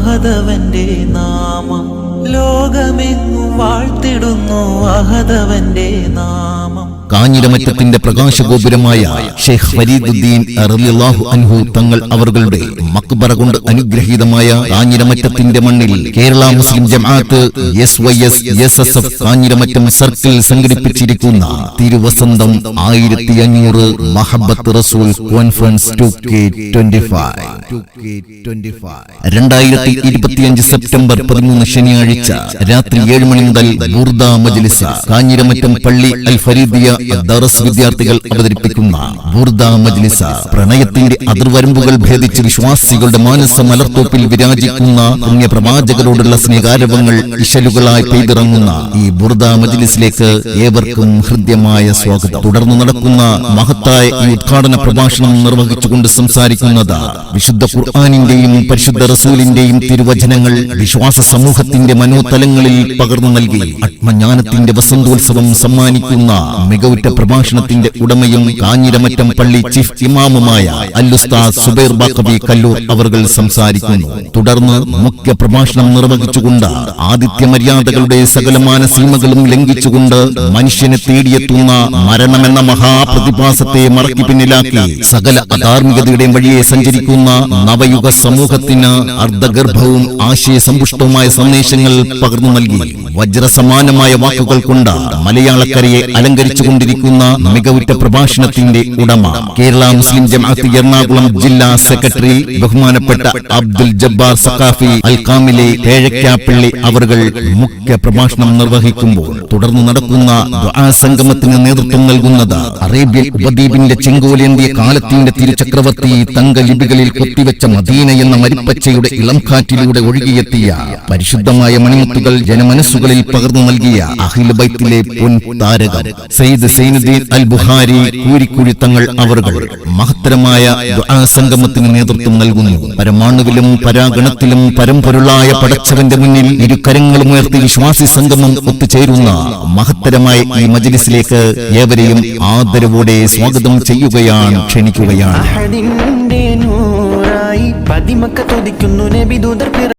അഹദവന്റെ നാമം ലോകമെങ്ങും വാഴ്ത്തിടുന്നു അഹദവന്റെ നാമം. കാഞ്ഞിരമറ്റത്തിന്റെ പ്രകാശഗോപുരമായ ഷെയ്ഖ് ഫരീദുദ്ദീൻ അറിയാഹു അൻഹു തങ്ങൾ അവരുടെ മക്ബറ കൊണ്ട് അനുഗ്രഹീതമായ കാഞ്ഞിരമറ്റത്തിന്റെ മണ്ണിൽ Kerala Muslim Jamaath S Y S S S F Kanjiramattam circle സംഘടിപ്പിച്ചിരിക്കുന്ന Thiruvasantham ആയിരത്തി അഞ്ഞൂറ് Mahabbath Rasool conference two K twenty five രണ്ടായിരത്തി ഇരുപത്തിയഞ്ച് സെപ്റ്റംബർ പതിമൂന്ന് ശനിയാഴ്ച രാത്രി ഏഴ് മണി മുതൽ ബുർദ മജ്ലിസ കാഞ്ഞിരമറ്റം പള്ളി അൽ ഫരീദിയ ദറസ് വിദ്യാർത്ഥികൾ അവതരിപ്പിക്കുന്ന ബുർദ മജ്ലിസ പ്രണയത്തിന്റെ അതിർവരമ്പുകൾ ഭേദിച്ച് വിശ്വാസികളുടെ മാനസ മലർത്തോപ്പിൽ വിരാജിക്കുന്ന പുണ്യ പ്രവാചകരോടുള്ള സ്നേഹാരവങ്ങൾ ഇശലുകളായി പെയ്തിറങ്ങുന്ന ഈ ബുർദ മജ്ലിസിലേക്ക് ഏവർക്കും ഹൃദ്യമായ സ്വാഗതം. തുടർന്ന് നടക്കുന്ന മഹത്തായ ഈ ഉദ്ഘാടന പ്രഭാഷണം നിർവഹിച്ചുകൊണ്ട് സംസാരിക്കുന്നത് വിശുദ്ധ ഖുർആാനിന്റെയും പരിശുദ്ധ റസൂലിന്റെയും തിരുവചനങ്ങൾ വിശ്വാസ സമൂഹത്തിന്റെ മനോതലങ്ങളിൽ പകർന്നു നൽകി ആത്മജ്ഞാനത്തിന്റെ വസന്തോത്സവം സമ്മാനിക്കുന്ന മികവുറ്റ പ്രഭാഷണത്തിന്റെ ഉടമയും കാഞ്ഞിരമറ്റം പള്ളി ചീഫ് ഇമാമുമായ അല്ലുസ്താദ് സുബൈർ ബാക്കബി കല്ലൂർ അവർകൾ സംസാരിക്കുന്നു. തുടർന്ന് മുഖ്യ പ്രഭാഷണം നിർവഹിച്ചുകൊണ്ട് ആദിത്യ മര്യാദകളുടെ സകലമാന സീമകളും ലംഘിച്ചുകൊണ്ട് മനുഷ്യനെ തേടിയെത്തുന്ന മരണമെന്ന മഹാപ്രതിഭാസത്തെ മറക്കി പിന്നിലാക്കി സകല അധാർമികതയുടെ വഴിയെ സഞ്ചരിക്കുന്ന നവയുഗ സമൂഹത്തിന് അർദ്ധഗർഭവും ആശയസമ്പുഷ്ടവുമായ സന്ദേശങ്ങൾ പകർന്നു നൽകി. വജ്രസമാനമായ വാക്കുകൾ കൊണ്ട് മലയാളക്കരയെ അലങ്കരിച്ചു കൊണ്ടിരിക്കുന്ന മികവുറ്റ പ്രഭാഷണത്തിന്റെ ഉടമ കേരള മുസ്ലിം ജമാഅത്ത് എറണാകുളം ജില്ലാ സെക്രട്ടറി ബഹുമാനപ്പെട്ട അബ്ദുൽ ജബ്ബാർ സഖാഫി അൽക്കാമിലെ തേഴക്കാപ്പള്ളി അവർകൾ മുഖ്യ പ്രഭാഷണം നിർവഹിക്കുമ്പോൾ തുടർന്ന് നടക്കുന്ന സംഗമത്തിന് നേതൃത്വം നൽകുന്നത് അറേബ്യൻ ഉപദ്വീപിന്റെ ചെങ്കോലേന്തിയ കാലത്തിന്റെ തിരുചക്രവർത്തി തങ്ക ലിപികളിൽ കൊത്തിവെച്ച മദീന എന്ന മരിപ്പച്ചയുടെ ഇളം കാറ്റിലൂടെ ഒഴുകിയെത്തിയ പരിശുദ്ധമായ മണിമുത്തുകൾ ജനമനസ്സുകളിൽ പകർന്നു നൽകിയ അഖില ബൈത്തിലെ പൊൻ താരകം സയ്യിദ് സൈനുദ്ദീൻ അൽ ബുഹാരി കൂരിക്കുഴി തങ്ങൾ അവർകൾ മഹത്തരമായ സംഗമത്തിന് നേതൃത്വം നൽകുന്നു. പരമാണുവിലും പരാഗണത്തിലും പരമ്പൊരുളായ പടച്ചവന്റെ മുന്നിൽ ഇരു കരങ്ങളും ഉയർത്തി വിശ്വാസി സംഗമം ഒത്തുചേരുന്ന മഹത്തരമായ ഈ മജ്ലിസിലേക്ക് ഏവരെയും ആദരവോടെ സ്വാഗതം ചെയ്യുകയാണ് ക്ഷണിക്കുകയാണ്. പതിമക്ക തുതിക്കുന്നു നബിദൂതർ പിറ